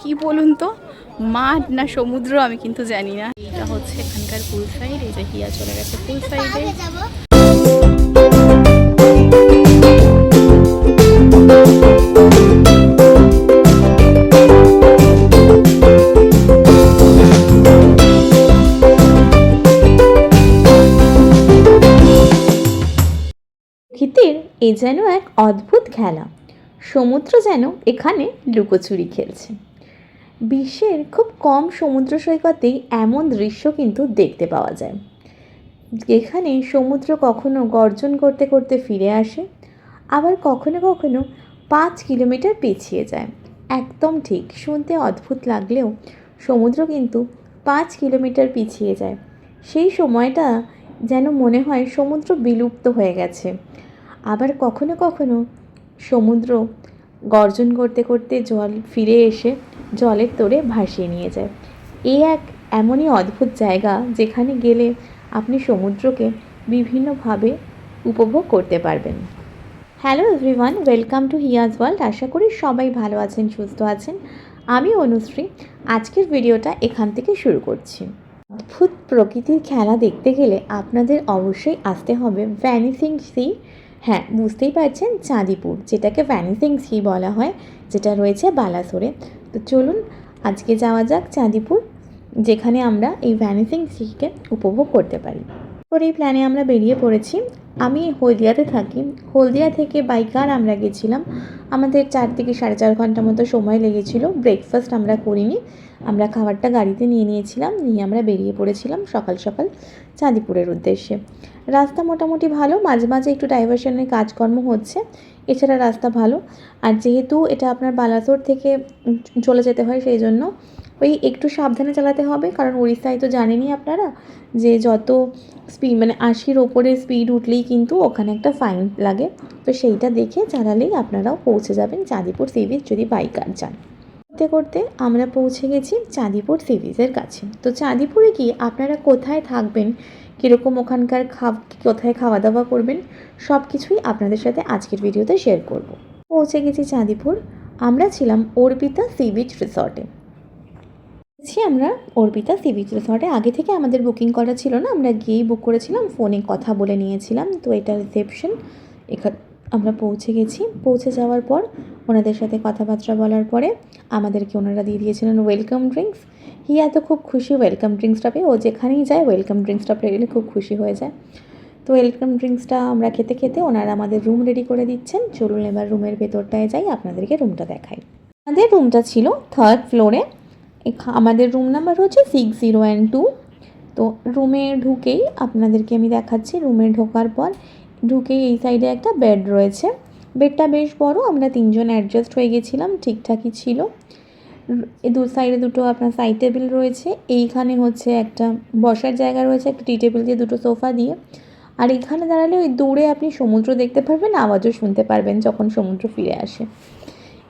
কি বলুন তো? মাঠ না সমুদ্র আমি কিন্তু জানি না। এটা হচ্ছে এখানকার পুল সাইড এই যে হিয়া চলে গেছে পুল সাইডে প্রকৃতির এ যেন এক অদ্ভুত খেলা। সমুদ্র যেন এখানে লুকোচুরি খেলছে। বিশ্বের খুব কম সমুদ্র সৈকতেই এমন দৃশ্য কিন্তু দেখতে পাওয়া যায়। এখানে সমুদ্র কখনো গর্জন করতে করতে ফিরে আসে, আবার কখনো কখনো পাঁচ কিলোমিটার পিছিয়ে যায়। একদম ঠিক শুনতে অদ্ভুত লাগলেও সমুদ্র কিন্তু পাঁচ কিলোমিটার পিছিয়ে যায়। সেই সময়টা যেন মনে হয় সমুদ্র বিলুপ্ত হয়ে গেছে। আবার কখনো কখনো সমুদ্র গর্জন করতে করতে জল ফিরে এসে জলের তোড়ে ভাসিয়ে নিয়ে যায়। এই এক এমনই অদ্ভুত জায়গা যেখানে গেলে আপনি সমুদ্রকে বিভিন্নভাবে উপভোগ করতে পারবেন। Hello everyone welcome to Hiya's world আশা করি সবাই ভালো আছেন, সুস্থ আছেন। আমি অনুশ্রী। আজকের ভিডিওটা এখান থেকে শুরু করছি। অদ্ভুত প্রকৃতির খেলা দেখতে গেলে আপনাদের অবশ্যই আসতে হবে ভ্যানিসিং সি হ্যাঁ বুঝতেই পারছেন, চাঁদিপুর, যেটাকে ভ্যানিসিং সি বলা হয়, যেটা রয়েছে বালাসোরে। তো চলুন, আজকে যাওয়া যাক চাঁদিপুর, যেখানে আমরা এই ভ্যানিসিং সিকে উপভোগ করতে পারি। ওর এই প্ল্যানে আমরা বেরিয়ে পড়েছি। আমি হলদিয়াতে থাকি। হলদিয়া থেকে বাইকার আমরা গেছিলাম। আমাদের চার থেকে সাড়ে চার ঘণ্টা মতো সময় লেগেছিল। ব্রেকফাস্ট আমরা করিনি। আমরা খাবারটা গাড়িতে নিয়ে নিয়েছিলাম। নিয়ে আমরা বেরিয়ে পড়েছিলাম সকাল সকাল চাঁদিপুরের উদ্দেশ্যে। রাস্তা মোটামুটি ভালো, মাঝে মাঝে একটু ডাইভারশনের কাজকর্ম হচ্ছে, এছাড়া রাস্তা ভালো। আর যেহেতু এটা আপনার বালাসোর থেকে চলে যেতে হয় সেই জন্য ওই একটু সাবধানে চালাতে হবে, কারণ উড়িষ্যায় তো জানেনই আপনারা যে যত স্পিড মানে আশির ওপরে স্পিড উঠলেই কিন্তু ওখানে একটা ফাইন লাগে। তো সেইটা দেখে চালালেই আপনারাও পৌঁছে যাবেন চাঁদিপুর সি যদি বাইকার যান। করতে করতে আমরা পৌঁছে গেছি চাঁদিপুর সি কাছে। তো চাঁদিপুরে গিয়ে আপনারা কোথায় থাকবেন কীরকম ওখানকার খাব কোথায় খাওয়া দাওয়া করবেন সব কিছুই আপনাদের সাথে আজকের ভিডিওতে শেয়ার করব। পৌঁছে গেছি চাঁদিপুর। আমরা ছিলাম অর্পিতা সি বিচ রিসর্টে গেছি আমরা অর্পিতা সি বিচ রিসর্টে আগে থেকে আমাদের বুকিং করা ছিল না, আমরা গিয়েই বুক করেছিলাম ফোনে কথা বলে নিয়েছিলাম, তো এটা রিসেপশন এখান আমরা পৌঁছে গেছি। পৌঁছে যাওয়ার পর ওনাদের সাথে কথাবার্তা বলার পরে আমাদেরকে ওনারা দিয়ে দিয়েছিলেন ওয়েলকাম ড্রিঙ্কস হিয়া তো খুব খুশি ওয়েলকাম ড্রিঙ্কসটা পেয়ে, ও যেখানেই যায় ওয়েলকাম ড্রিঙ্কসটা পেয়ে খুব খুশি হয়ে যায়। তো ওয়েলকাম ড্রিঙ্কসটা আমরা খেতে খেতে ওনারা আমাদের রুম রেডি করে দিচ্ছেন। চলুন এবার রুমের ভেতরটায় যাই, আপনাদেরকে রুমটা দেখাই। আমাদের রুমটা ছিল থার্ড ফ্লোরে আমাদের রুম নাম্বার হচ্ছে সিক্স জিরো অ্যান্ড টু তো রুমে ঢুকেই আপনাদেরকে আমি দেখাচ্ছি। রুমে ঢোকার পর ঢুকেই এই সাইডে একটা বেড রয়েছে। বেডটা বেশ বড়, আমরা তিনজন অ্যাডজাস্ট হয়ে গেছিলাম, ঠিকঠাকই ছিল। দু সাইডে দুটো আপনার সাইড টেবিল রয়েছে, এইখানে হচ্ছে একটা বসার জায়গা রয়েছে, একটা টি টেবিল দিয়ে দুটো সোফা দিয়ে। আর এখানে দাঁড়ালে ওই দূরে আপনি সমুদ্র দেখতে পারবেন, আওয়াজও শুনতে পারবেন যখন সমুদ্র ফিরে আসে।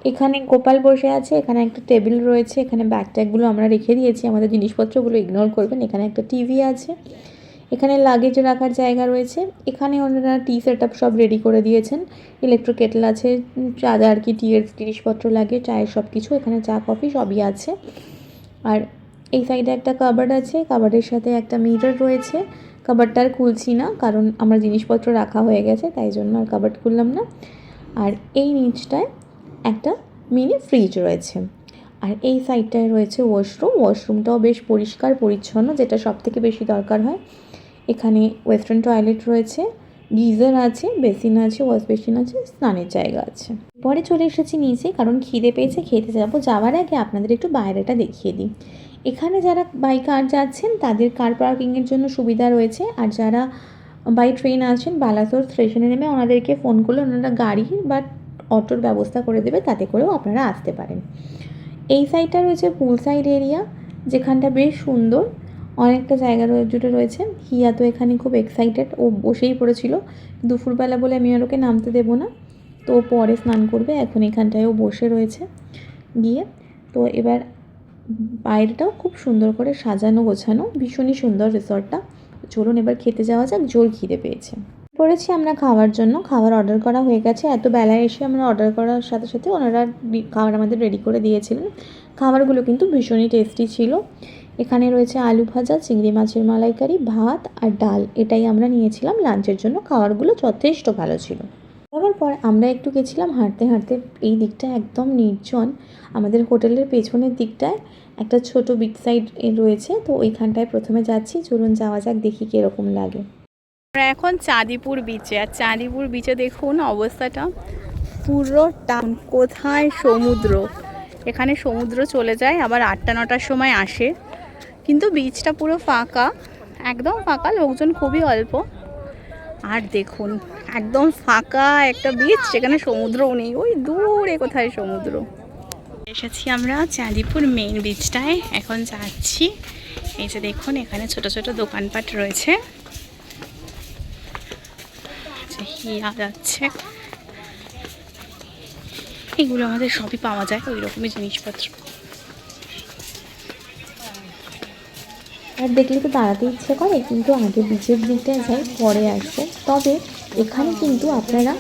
এখানে গোপাল বসে আছে, এখানে একটা টেবিল রয়েছে, এখানে ব্যাগ ট্যাগগুলো আমরা রেখে দিয়েছি, আমাদের জিনিসপত্রগুলো ইগনোর করবেন, এখানে একটা টিভি আছে। এখানে লাগেজ রাখার জায়গা রয়েছে। এখানে ওনারা টি সেট সব রেডি করে দিয়েছেন। ইলেকট্রিক কেটল আছে যা আর কি টিয়ের জিনিসপত্র লাগে, চায়ের সব কিছু এখানে চা কফি সবই আছে। আর এই সাইডে একটা কাবার্ড আছে কাবার্ডের সাথে একটা মিরর রয়েছে। কাবার্ডটা আর খুলছি না, কারণ আমার জিনিসপত্র রাখা হয়ে গেছে, তাই জন্য আর কাবার্ড খুললাম না। আর এই নিচটায় একটা মিনি ফ্রিজ রয়েছে। আর এই সাইডটায় রয়েছে ওয়াশরুম ওয়াশরুমটাও বেশ পরিষ্কার, পরিচ্ছন্ন, যেটা সব থেকে বেশি দরকার হয়। এখানে ওয়েস্টার্ন টয়লেট রয়েছে, গিজার আছে বেসিন আছে ওয়াশ বেসিন আছে, স্নানের জায়গা আছে। পরে চলে এসেছি নিচে, কারণ খিদে পেয়েছে, খেতে যাব। যাওয়ার আগে আপনাদের একটু বাইরেটা দেখিয়ে দিই। এখানে যারা বাই কার যাচ্ছেন, তাদের কার পার্কিংয়ের জন্য সুবিধা রয়েছে। আর যারা বাই ট্রেন আছেন, বালাসোর স্টেশনে নেমে ওনাদেরকে ফোন করলে ওনারা গাড়ি বা অটোর ব্যবস্থা করে দেবে, তাতে করেও আপনারা আসতে পারেন। এই সাইডটা রয়েছে পুল সাইড এরিয়া যেখানটা বেশ সুন্দর। অনেকটা জায়গা জুড়ে রয়েছে। হিয়া তো এখানে খুব এক্সাইটেড ও বসেই পড়েছিল। দুপুরবেলা বলে আমি আর ওকে নামতে দেবো না। তো পরে স্নান করবে, এখন এখানটায় ও বসে রয়েছে গিয়ে। তো এবার বাইরেটাও খুব সুন্দর করে সাজানো, গোছানো, ভীষণই সুন্দর রিসর্টটা। চলুন এবার খেতে যাওয়া যাক, জোর খিদে পেয়েছে। পড়েছি আমরা খাওয়ার জন্য খাবার অর্ডার করা হয়ে গেছে। এত বেলায় এসে আমরা অর্ডার করার সাথে সাথে ওনারা খাবার আমাদের রেডি করে দিয়েছিলেন। খাবারগুলো কিন্তু ভীষণই টেস্টি ছিল। এখানে রয়েছে আলু ভাজা, চিংড়ি মাছের মালাইকারি, ভাত আর ডাল। এটাই আমরা নিয়েছিলাম লাঞ্চের জন্য। খাবারগুলো যথেষ্ট ভালো ছিল। তারপর পর আমরা একটু গেছিলাম হাঁটতে হাঁটতে। এই দিকটা একদম নির্জন। আমাদের হোটেলের পেছনের দিকটায় একটা ছোট বিচ সাইড রয়েছে। তো ওইখানটায় প্রথমে যাচ্ছি। চলুন যাওয়া যাক, দেখি কীরকম লাগে। আমরা এখন চাঁদিপুর বিচে আর চাঁদিপুর বিচে দেখুন অবস্থাটা। পুরো টান কোথায় সমুদ্র? এখানে সমুদ্র চলে যায়, আবার আটটা, নটার সময় আসে। কিন্তু বিচটা পুরো ফাঁকা, একদম ফাঁকা, লোকজন খুবই অল্প। আর দেখুন, একদম ফাঁকা একটা বিচ যেখানে সমুদ্রও নেই। ওই দূরে কোথায় সমুদ্র? এসেছি আমরা চাঁদিপুর মেইন বিচটায় এখন যাচ্ছি। এই যে দেখুন, এখানে ছোট ছোট দোকানপাট রয়েছে। যাচ্ছে। এগুলো আমাদের সবই পাওয়া যায়, ওই রকমই জিনিসপত্র। আর দেখলে তো দাঁড়াতে ইচ্ছে করে কিন্তু আগে বিচের দিকটায় যাই পরে আসব তবে এখানে কিন্তু আপনারা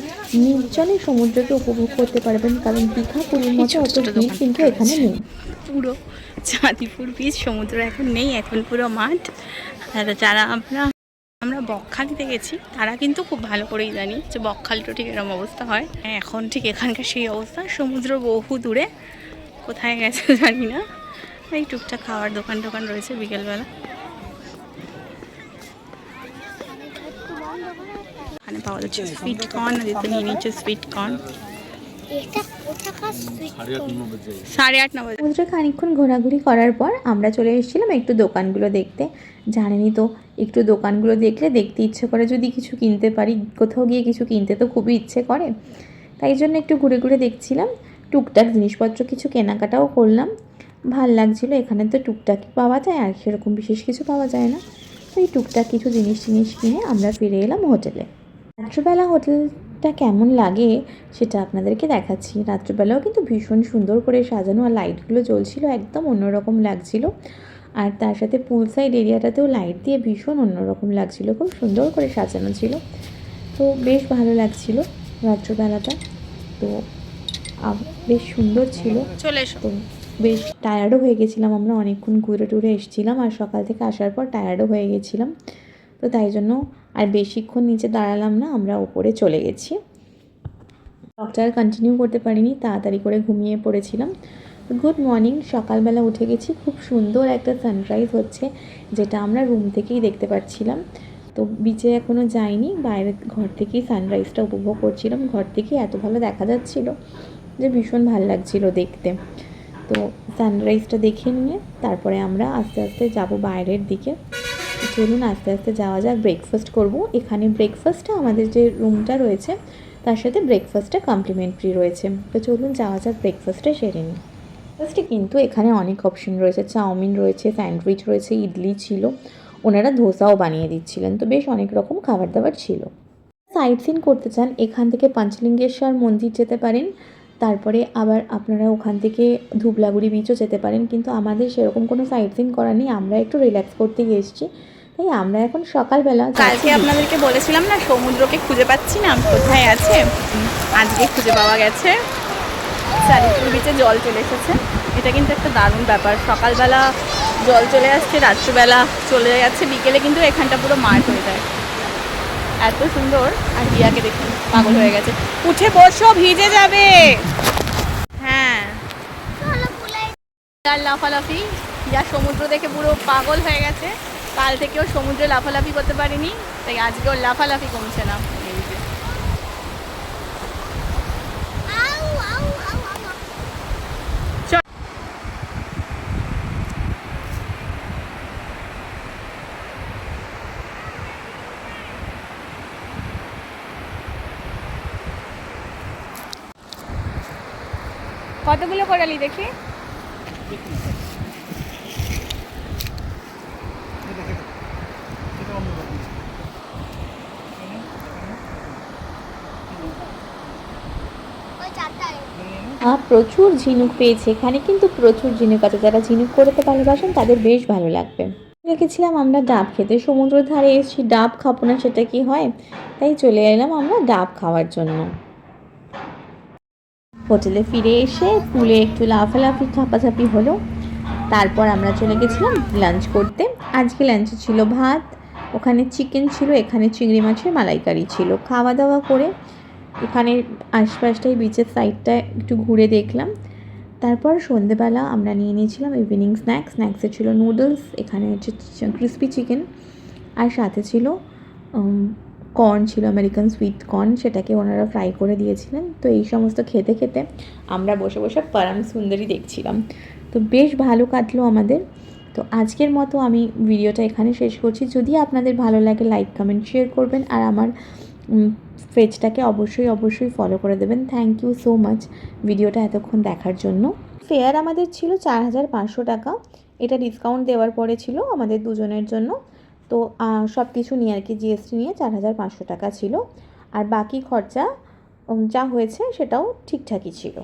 নির্জনে সমুদ্রকে উপভোগ করতে পারবেন কারণ দীঘা পুরীর মতো অত ভিড় কিন্তু এখানে নেই। পুরো চাঁদিপুর বিচ সমুদ্র এখন নেই এখন পুরো মাঠ। আর যারা আমরা আমরা বকখালিতে গেছি তারা কিন্তু খুব ভালো করেই জানি যে বকখালিটা ঠিক এরকম অবস্থা হয় হ্যাঁ, এখন ঠিক এখানকার সেই অবস্থা সমুদ্র বহু দূরে কোথায় গেছে জানি না। এই টুকটাক খাওয়ার দোকান টোকান রয়েছে বিকেলবেলা। এখানে পাওয়া যাচ্ছে সুইট কর্ন দিতে নিয়ে নিচ্ছে সুইট কর্ন এটা সাড়ে আট নব্বই সমুদ্রে খানিকক্ষণ ঘোরাঘুরি করার পর আমরা চলে এসেছিলাম একটু দোকানগুলো দেখতে। জানেনই তো একটু দোকানগুলো দেখলে দেখতে ইচ্ছে করে যদি কিছু কিনতে পারি কোথাও গিয়ে কিছু কিনতে তো খুবই ইচ্ছে করে। তাই জন্য একটু ঘুরে ঘুরে দেখছিলাম। টুকটাক জিনিসপত্র কিছু কেনাকাটাও করলাম। ভালো লাগছিল। এখানে তো টুকটাকই পাওয়া যায় আর সেরকম বিশেষ কিছু পাওয়া যায় না। তো এই টুকটাক কিছু জিনিস টিনিস কিনে আমরা ফিরে এলাম হোটেলে। রাত্রিবেলা হোটেলটা কেমন লাগে সেটা আপনাদেরকে দেখাচ্ছি। রাত্রিবেলাও কিন্তু ভীষণ সুন্দর করে সাজানো আর লাইটগুলো জ্বলছিল একদম অন্যরকম লাগছিল। আর তার সাথে পুল সাইড এরিয়াটাতেও লাইট দিয়ে ভীষণ অন্যরকম লাগছিল খুব সুন্দর করে সাজানো ছিল। তো বেশ ভালো লাগছিল রাত্রিবেলাটা। তো বেশ সুন্দর ছিল। চলে এসো। তো বেশ টায়ার্ডও হয়ে গেছিলাম, আমরা অনেকক্ষণ ঘুরে টুরে এসেছিলাম আর সকাল থেকে আসার পর টায়ার্ডও হয়ে গেছিলাম। তো তাই জন্য আর বেশিক্ষণ নিচে দাঁড়ালাম না, আমরা ওপরে চলে গেছি। আর কন্টিনিউ করতে পারিনি, তাড়াতাড়ি করে ঘুমিয়ে পড়েছিলাম। গুড মর্নিং সকালবেলা উঠে গেছি, খুব সুন্দর একটা সানরাইজ হচ্ছে, যেটা আমরা রুম থেকেই দেখতে পাচ্ছিলাম। তো বিচে এখনও যাইনি, বাইরে ঘর থেকেই সানরাইজটা উপভোগ করছিলাম, ঘর থেকেই এত ভালো দেখা যাচ্ছিল যে ভীষণ ভালো লাগছিল দেখতে। তো সানরাইজটা দেখে নিয়ে তারপরে আমরা আস্তে আস্তে যাব বাইরের দিকে। চলুন আস্তে আস্তে যাওয়া যাক ব্রেকফাস্ট করব। এখানে ব্রেকফাস্টটা আমাদের যে রুমটা রয়েছে, তার সাথে ব্রেকফাস্টটা কমপ্লিমেন্টারি রয়েছে। তো চলুন যাওয়া যাক ব্রেকফাস্টটা সেরে নিই। ব্রেকফাস্টে কিন্তু এখানে অনেক অপশন রয়েছে। চাউমিন রয়েছে স্যান্ডউইচ রয়েছে, ইডলি ছিল। ওনারা ধোসাও বানিয়ে দিচ্ছিলেন। তো বেশ অনেক রকম খাবার দাবার ছিল। সাইট সিন করতে চান, এখান থেকে পঞ্চলিঙ্গেশ্বর মন্দির যেতে পারেন। তারপরে আবার আপনারা ওখান থেকে ধুবলাগুড়ি বিচও যেতে পারেন, কিন্তু আমাদের সেরকম কোনো সাইট সিন করা নেই। আমরা একটু রিল্যাক্স করতে এসেছি। তাই আমরা এখন সকালবেলা কালকে আপনাদেরকে বলেছিলাম না, সমুদ্রকে খুঁজে পাচ্ছি না কোথায় আছে? আজকে খুঁজে পাওয়া গেছে। চারিপুর বিচে জল চলে এসেছে। এটা কিন্তু একটা দারুণ ব্যাপার। সকালবেলা জল চলে আসছে, রাত্রিবেলা চলে যাচ্ছে, বিকেলে কিন্তু এখানটা পুরো মাঠ হয়ে যায়। এত সুন্দর। আর রিয়াকে দেখি পাগল হয়ে গেছে। উঠে বসো, ভিজে যাবে। হ্যাঁ। আর লাফালাফি হিয়া সমুদ্র দেখে পুরো পাগল হয়ে গেছে। কাল থেকেও সমুদ্রে লাফালাফি করতে পারিনি, তাই আজকে ওর লাফালাফি কমছে না। কতগুলো করালি দেখি? প্রচুর ঝিনুক পেয়েছে। এখানে কিন্তু প্রচুর ঝিনুক আছে। যারা ঝিনুক করতে ভালোবাসেন, তাদের বেশ ভালো লাগবে। রেখেছিলাম আমরা ডাব খেতে। সমুদ্রের ধারে এসেছি, ডাব খাব না, সেটা কি হয়? তাই চলে এলাম আমরা ডাব খাওয়ার জন্য। হোটেলে ফিরে এসে পুলে একটু লাফালাফি, ঝাপাঝাপি হলো। তারপর আমরা চলে গেছিলাম লাঞ্চ করতে। আজকে লাঞ্চে ছিল ভাত, ওখানে চিকেন ছিল, এখানে চিংড়ি মাছের মালাইকারি ছিল। খাওয়া দাওয়া করে এখানে আশপাশটাই বিচের সাইডটা একটু ঘুরে দেখলাম। তারপর সন্ধেবেলা আমরা নিয়ে নিয়েছিলাম ইভিনিং স্ন্যাক্স স্ন্যাক্সে ছিল নুডলস এখানে হচ্ছে ক্রিস্পি চিকেন আর সাথে ছিল কর্ন ছিল আমেরিকান সুইট কর্ন সেটাকে ওনারা ফ্রাই করে দিয়েছিলেন। তো এই সমস্ত খেতে খেতে আমরা বসে বসে পরম সুন্দরী দেখছিলাম। তো বেশ ভালো কাটলো আমাদের। তো আজকের মতো আমি ভিডিওটা এখানে শেষ করছি। যদি আপনাদের ভালো লাগে লাইক কমেন্ট শেয়ার করবেন। আর আমার পেজটাকে অবশ্যই অবশ্যই ফলো করে দেবেন। থ্যাংক ইউ সো মাচ ভিডিওটা এতক্ষণ দেখার জন্য। ফেয়ার আমাদের ছিল চার হাজার পাঁচশো টাকা। এটা ডিসকাউন্ট দেওয়ার পরে ছিল আমাদের দুজনের জন্য। তো সব কিছু নিয়ে আর কি জিএসটি নিয়ে চার হাজার পাঁচশো টাকা ছিল। আর বাকি খরচা যা হয়েছে সেটাও ঠিকঠাকই ছিল।